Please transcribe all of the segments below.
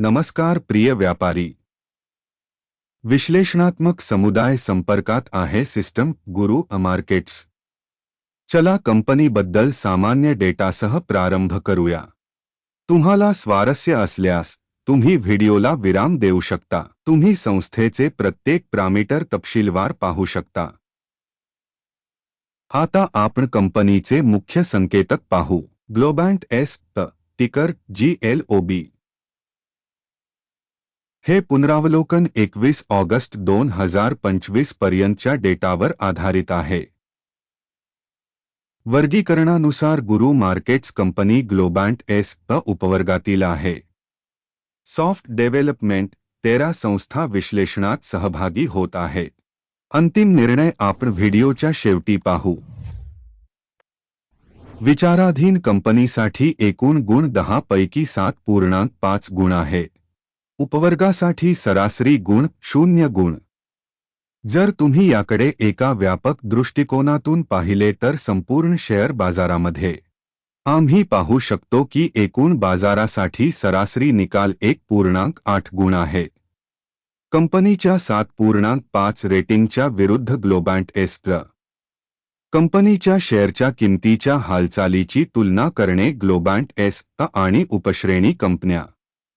नमस्कार प्रिय व्यापारी. विश्लेषणात्मक समुदाय संपर्कात आहे सिस्टम गुरु मार्केट्स चला कंपनीबद्दल सामान्य डेटासह प्रारंभ करूया. तुम्हाला स्वारस्य असल्यास तुम्ही व्हिडिओला विराम देऊ शकता. तुम्ही संस्थेचे प्रत्येक प्रामीटर तपशीलवार पाहू शकता. आता आपण कंपनीचे मुख्य संकेतक पाहू. ग्लोबँट एस त टिकर जी एल ओ बी. हे पुनरावलोकन एकवीस ऑगस्ट दोन हजार पंचवीस पर्यंतच्या डेटावर आधारित आहे. वर्गीकरणानुसार गुरु markets company Globant S A उपवर्गातील आहे. सॉफ्ट डेव्हलपमेंट तेरा संस्था विश्लेषणात सहभागी होत आहेत अंतिम निर्णय आपण व्हिडिओच्या शेवटी पाहू. विचाराधीन कंपनीसाठी एकूण गुण दहा पैकी सात पूर्णांक पाच गुण आहेत उपवर्गासाठी सरासरी गुण शून्य गुण. जर तुम्ही याकडे एका व्यापक दृष्टिकोनातून पाहिले तर संपूर्ण शेअर बाजारामध्ये. आम्ही पाहू शकतो की एकूण बाजारासाठी सरासरी निकाल एक पूर्णांक आठ गुण आहे. कंपनीच्या सात पूर्णांक पाच रेटिंगच्या विरुद्ध ग्लोबँट एस्ट कंपनीच्या शेअरच्या किंमतीच्या हालचालीची तुलना करणे ग्लोबँट एस आणि उपश्रेणी कंपन्या.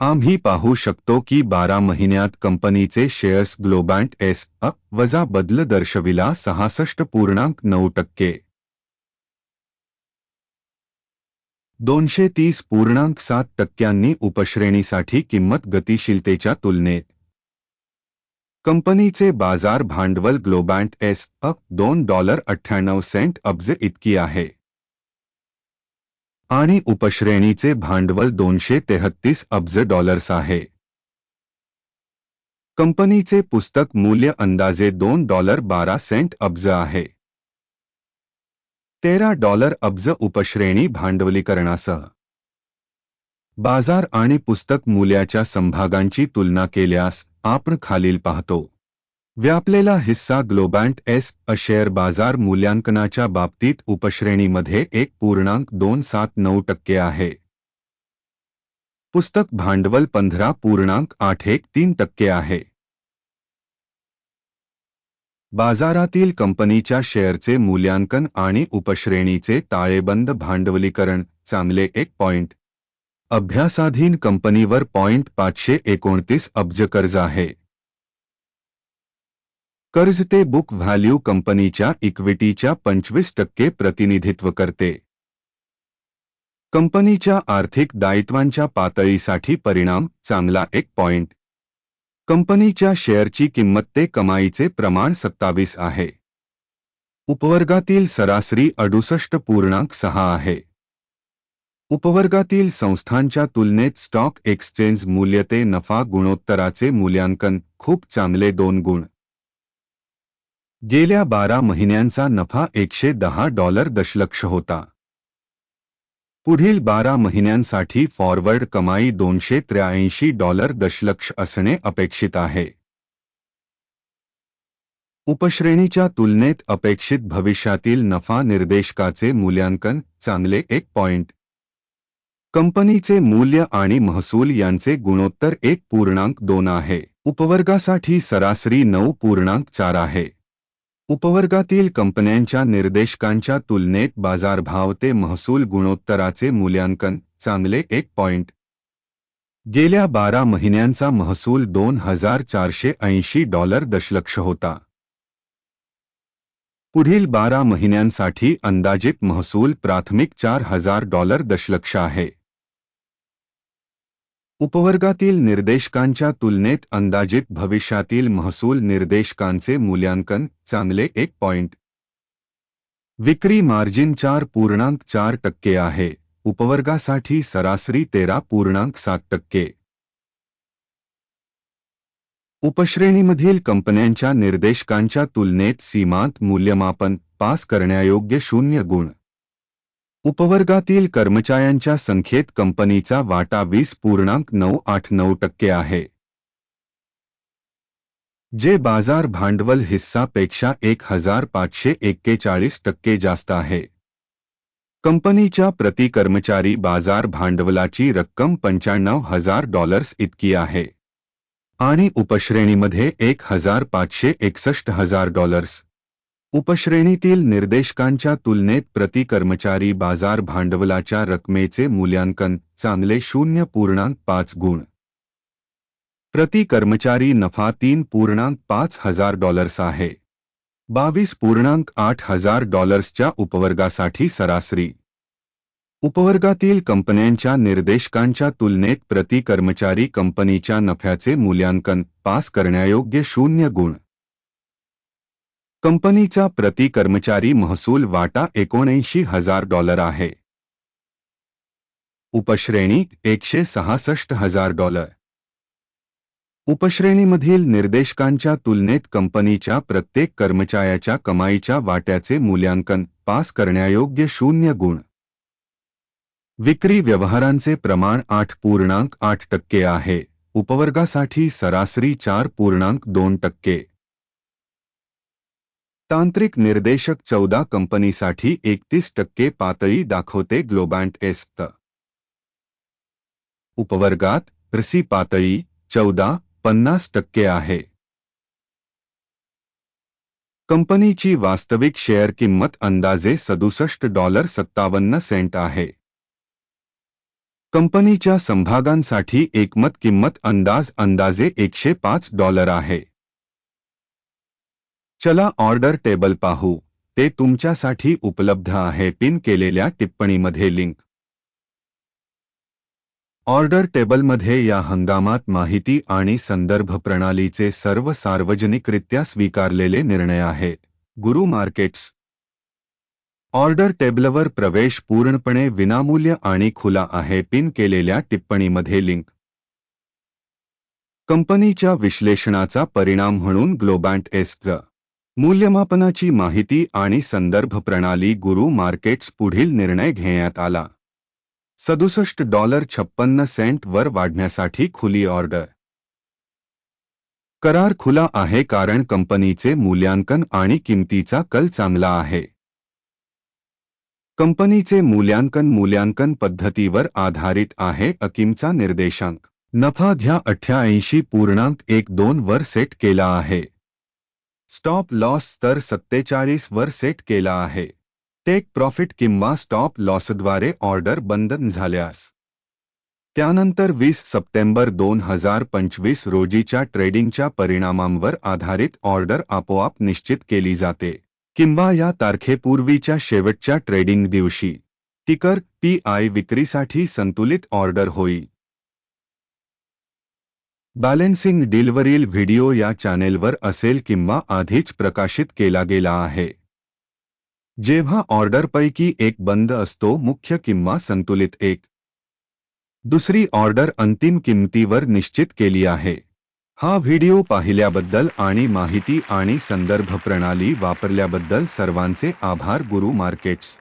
आम्ही पाहू शकतो की बारा महिन्यात कंपनीचे शेअर्स ग्लोबँट एस अ वजा बदल दर्शविला सहासष्ट पूर्णांक नऊ टक्के. दोनशे तीस पूर्णांक सात टक्क्यांनी उपश्रेणीसाठी किंमत गतिशीलतेच्या तुलनेत. कंपनीचे बाज़ार भांडवल ग्लोबँट एस अ दोन डॉलर अठ्ठ्याण्णव सेंट अब्ज इतकी आहे. आणि उपश्रेणीचे भांडवल दोनशे तेहत्तीस अब्ज डॉलर्स आहे. कंपनीचे पुस्तक मूल्य अंदाजे दोन डॉलर बारा सेंट अब्ज आहे. तेरा डॉलर अब्ज उपश्रेणी भांडवलीकरणासह. बाजार आणि पुस्तक मूल्याच्या संभागांची तुलना केल्यास आपण खालील पाहतो. व्यापलेला हिस्सा ग्लोबँट एस अ शेअर बाजार मूल्यांकनाच्या बाबतीत उपश्रेणीमध्ये एक पूर्णांक दोन सात नऊ टक्के आहे. पुस्तक भांडवल पंधरा पूर्णांक आठ एक तीन टक्के आहे. बाजारातील कंपनीच्या शेअरचे मूल्यांकन आणि उपश्रेणीचे ताळेबंद भांडवलीकरण चांगले एक पॉइंट. अभ्यासाधीन कंपनीवर पॉइंट पाचशे एकोणतीस अब्ज कर्ज आहे. कर्ज ते बुक व्हॅल्यू कंपनीच्या इक्विटीच्या पंचवीस टक्के प्रतिनिधित्व करते. कंपनीच्या आर्थिक दायित्वांच्या पातळीसाठी परिणाम चांगला एक पॉइंट कंपनीच्या शेअरची किंमत ते कमाईचे प्रमाण सत्तावीस आहे. उपवर्गातील सरासरी अडुसष्ट पूर्णांक सहा आहे. उपवर्गातील संस्थांच्या तुलनेत स्टॉक एक्सचेंज मूल्य ते नफा गुणोत्तराचे मूल्यांकन खूप चांगले दोन गुण. गेल्या बारा महिन्यांचा नफा एकशे दहा डॉलर दशलक्ष होता. पुढील बारा महिन्यांसाठी फॉरवर्ड कमाई दोनशे त्र्याऐंशी डॉलर दशलक्ष असणे अपेक्षित आहे. उपश्रेणीच्या तुलनेत अपेक्षित भविष्यातील नफा निर्देशकाचे मूल्यांकन चांगले एक पॉइंट. कंपनीचे मूल्य आणि महसूल यांचे गुणोत्तर एक पूर्णांक दोन आहे. उपवर्गासाठी सरासरी नऊ पूर्णांक चार आहे. उपवर्गातील कंपन्यांच्या निर्देशकांच्या तुलनेत बाजारभाव ते महसूल गुणोत्तराचे मूल्यांकन चांगले एक पॉइंट गेल्या बारा महिन्यांचा महसूल दोन हजार चारशे ऐंशी डॉलर दशलक्ष होता. पुढील बारा महिन्यांसाठी अंदाजित महसूल प्राथमिक चार हजार डॉलर दशलक्ष आहे. उपवर्गातील निर्देशकांच्या तुलनेत अंदाजित भविष्यातील महसूल निर्देशकांचे मूल्यांकन चांगले एक पॉइंट विक्री मार्जिन चार पूर्णांक चार टक्के आहे. उपवर्गासाठी सरासरी तेरा पूर्णांक सात टक्के. उपश्रेणीमधील कंपन्यांच्या निर्देशकांच्या तुलनेत सीमांत मूल्यमापन पास करण्यायोग्य शून्य गुण. उपवर्गातील कर्मचाऱ्यांच्या संख्येत कंपनीचा वाटा वीस पूर्णांक नऊ आठ नऊ टक्के आहे. जे बाजार भांडवल हिस्सापेक्षा एक हजार पाचशे एक्केचाळीस टक्के जास्त आहे. कंपनीच्या प्रति कर्मचारी बाजार भांडवलाची रक्कम पंच्याण्णव हजार डॉलर्स इतकी आहे. आणि उपश्रेणीमध्ये एक हजार पाचशे एकसष्ट हजार डॉलर्स. उपश्रेणीतील निर्देशकांच्या तुलनेत प्रति कर्मचारी बाजार भांडवलाच्या रकमेचे मूल्यांकन चांगले शून्य पूर्णांक पाच गुण. प्रति कर्मचारी नफा तीन पूर्णांक पाच हजार डॉलर्स आहे. बावीस पूर्णांक आठ हजार डॉलर्सच्या उपवर्गासाठी सरासरी. उपवर्गातील कंपन्यांच्या निर्देशकांच्या तुलनेत प्रति कर्मचारी कंपनीच्या नफ्याचे मूल्यांकन पास करण्यायोग्य शून्य गुण. कंपनीचा प्रति कर्मचारी महसूल वाटा एकोणऐंशी हज़ार डॉलर आहे. उपश्रेणी एकशे सहासष्ट हज़ार डॉलर. उपश्रेणीमधील निर्देशकांच्या तुलनेत कंपनीच्या प्रत्येक कर्मचाऱ्याच्या कमाईच्या वाट्याचे मूल्यांकन पास करण्यायोग्य शून्य गुण. विक्री व्यवहारांचे प्रमाण आठ पूर्णांक आठ टक्के आहे. उपवर्गासाठी सरासरी चार पूर्णांक दोन टक्के. तांत्रिक निर्देशक चौदा कंपनीसाठी एकतीस टक्के पातळी दाखवते ग्लोबँट एस्त. उपवर्गात रसी पातळी चौदा, पन्नास टक्के आहे. कंपनीची वास्तविक शेअर किंमत अंदाजे सदुसष्ट डॉलर सत्तावन्न सेंट आहे. कंपनीच्या समभागांसाठी एकमत किंमत अंदाज अंदाजे एकशे पाच डॉलर आहे. चला ऑर्डर टेबल पाहू. ते तुमच्यासाठी उपलब्ध आहे. पिन केलेल्या टिप्पणीमध्ये लिंक. ऑर्डर टेबलमध्ये या हंगामात माहिती आणि संदर्भ प्रणालीचे सर्व सार्वजनिकरित्या स्वीकारलेले निर्णय आहेत. गुरु मार्केट्स. ऑर्डर टेबलवर प्रवेश पूर्णपणे विनामूल्य आणि खुला आहे. पिन केलेल्या टिप्पणीमध्ये लिंक. कंपनीच्या विश्लेषणाचा परिणाम म्हणून ग्लोबँट एस्ट मूल्यमापनाची माहिती आणि संदर्भ प्रणाली गुरु मार्केट्स पुढील निर्णय घेण्यात आला. सदुसष्ट डॉलर छप्पन्न सेंट वर वाढण्यासाठी खुली ऑर्डर. करार खुला आहे कारण कंपनीचे मूल्यांकन आणि किंमतीचा कल चांगला आहे. कंपनीचे मूल्यांकन मूल्यांकन पद्धतीवर आधारित आहे अकिमचा निर्देशांक. नफा घ्या अठ्ठ्याऐंशी पूर्णांक एक दोन वर सेट केला आहे. स्टॉप लॉस स्तर सत्तेचाळीस वर सेट केला आहे. टेक प्रॉफिट किंवा स्टॉप लॉसद्वारे ऑर्डर बंधन झाल्यास. त्यानंतर वीस सप्टेंबर दोन हजार पंचवीस रोजीच्या ट्रेडिंगच्या परिणामांवर आधारित ऑर्डर आपोआप निश्चित केली जाते किंवा या तारखेपूर्वीच्या शेवटच्या ट्रेडिंग दिवशी. टिकर पी आय विक्रीसाठी संतुलित ऑर्डर होईल. बॅलेन्सिंग डीलवरील व्हिडिओ या चॅनेलवर असेल किंवा आधीच प्रकाशित केला गेला आहे. जेव्हा ऑर्डरपैकी एक बंद असतो मुख्य किंवा संतुलित एक. दुसरी ऑर्डर अंतिम किंमतीवर निश्चित केली आहे. हा व्हिडिओ पाहिल्याबद्दल आणि माहिती आणि संदर्भ प्रणाली वापरल्याबद्दल सर्वांचे आभार गुरु मार्केट्स.